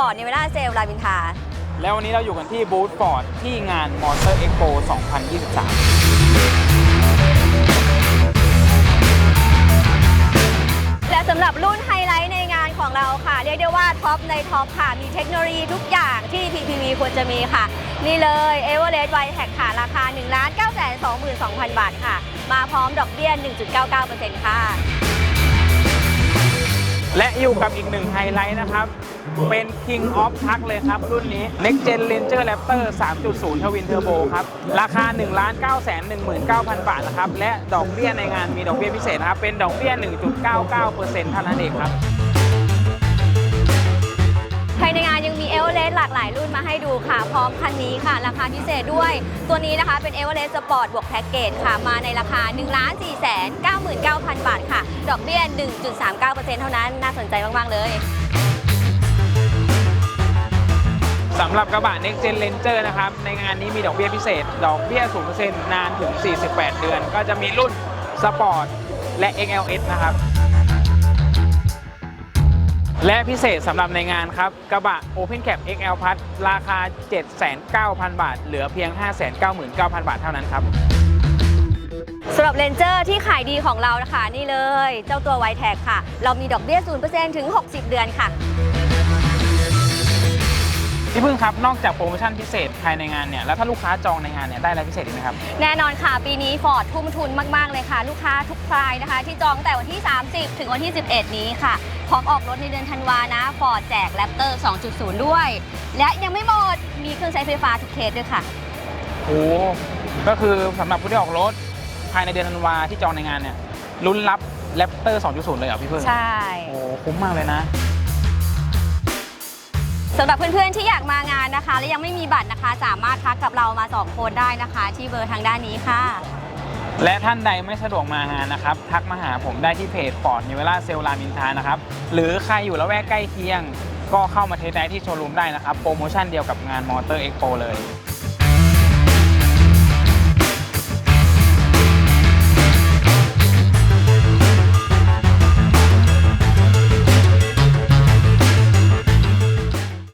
Ford n e v e r a Sale รามอินทราแล้ววันนี้เราอยู่กันที่บูธฟอร์ดที่งานมอเตอร์เอ็กโป2023 และสำหรับรุ่นไฮไลท์ในงานของเราค่ะ เรียกได้ว่าท็อปในท็อปค่ะ มีเทคโนโลยีทุกอย่างที่ PPV ควรจะมีค่ะ นี่เลย e v e r e s t y t e c ค่ะ ราคา 1 9 2 2 2 0 0 0 บาทค่ะ มาพร้อมดอกเบี้ย 1.99%ค่ะ และอยู่กับอีกหนึ่งไฮไลท์นะครับ เป็น King of Truck เลยครับ รุ่นนี้ Next Gen Ranger Raptor 3.0 Twin Turbo ครับ ราคา 1 9 1 9 0 0 0 บาทนะครับ และดอกเบี้ยในงานมีดอกเบี้ยพิเศษนะครับ เป็นดอกเบี้ย 1.99%เท่านั้นเองครับ ภายในงานยังมีเอเวอเรสต์หลากหลายรุ่นมาให้ดูค่ะ พร้อมคันนี้ค่ะ ราคาพิเศษด้วย ตัวนี้นะคะเป็นเอเวอเรสต์สปอร์ตบวกแพ็กเกจค่ะ มาในราคา 1 4 9 9 9 0 0 0 บาทค่ะ ดอกเบี้ย 1.39%เท่านั้นน่าสนใจมาก ๆ เลยสำหรับกระบะ Next Gen Ranger นะครับ ในงานนี้มีดอกเบี้ยพิเศษ ดอกเบี้ย 0%นานถึง 48 เดือน ก็จะมีรุ่นสปอร์ตและ XLS นะครับ และพิเศษสำหรับในงานครับ กระบะ Open Cap XL Plus ราคา 79,000 บาท เหลือเพียง 599,000 บาทเท่านั้นครับสำหรับเลนเจอร์ที่ขายดีของเรานะคะ นี่เลย เจ้าตัวไวแท็กค่ะ เรามีดอกเบี้ย 0%ถึง 60 เดือนค่ะ พี่พึ่งครับ นอกจากโปรโมชั่นพิเศษภายในงานเนี่ย แล้วถ้าลูกค้าจองในงานเนี่ย ได้อะไรพิเศษอีกไหมครับ แน่นอนค่ะ ปีนี้ฟอร์ดทุ่มทุนมาก ๆ เลยค่ะ ลูกค้าทุกรายนะคะ ที่จองตั้งแต่วันที่ 30 ถึงวันที่ 11 นี้ค่ะ พร้อมออกรถในเดือนธันวานะฟอร์ดแจกแรปเตอร์ 2.0 ด้วย และยังไม่หมด มีเครื่องใช้ไฟฟ้าทุกเคสด้วยค่ะโอ้ก็คือสำหรับผู้ที่ออกรถภายในเดือนธันวาที่จองในงานเนี่ยลุ้นรับแรปเตอร์ 2.0 เลยเหรอพี่พึ่งใช่โอ้คุ้มมากเลยนะ สำหรับเพื่อนๆที่อยากมางานนะคะ และยังไม่มีบัตรนะคะ สามารถทักกับเรามาสองคนได้นะคะ ที่เบอร์ทางด้านนี้ค่ะ และท่านใดไม่สะดวกมางานนะครับ ทักมาหาผมได้ที่เพจฟอร์ดนิเวล่าเซลลามินทานะครับ หรือใครอยู่ละแวกใกล้เคียง ก็เข้ามาเทสได้ที่โชว์รูมได้นะครับ โปรโมชั่นเดียวกับงานมอเตอร์เอ็กโปเลย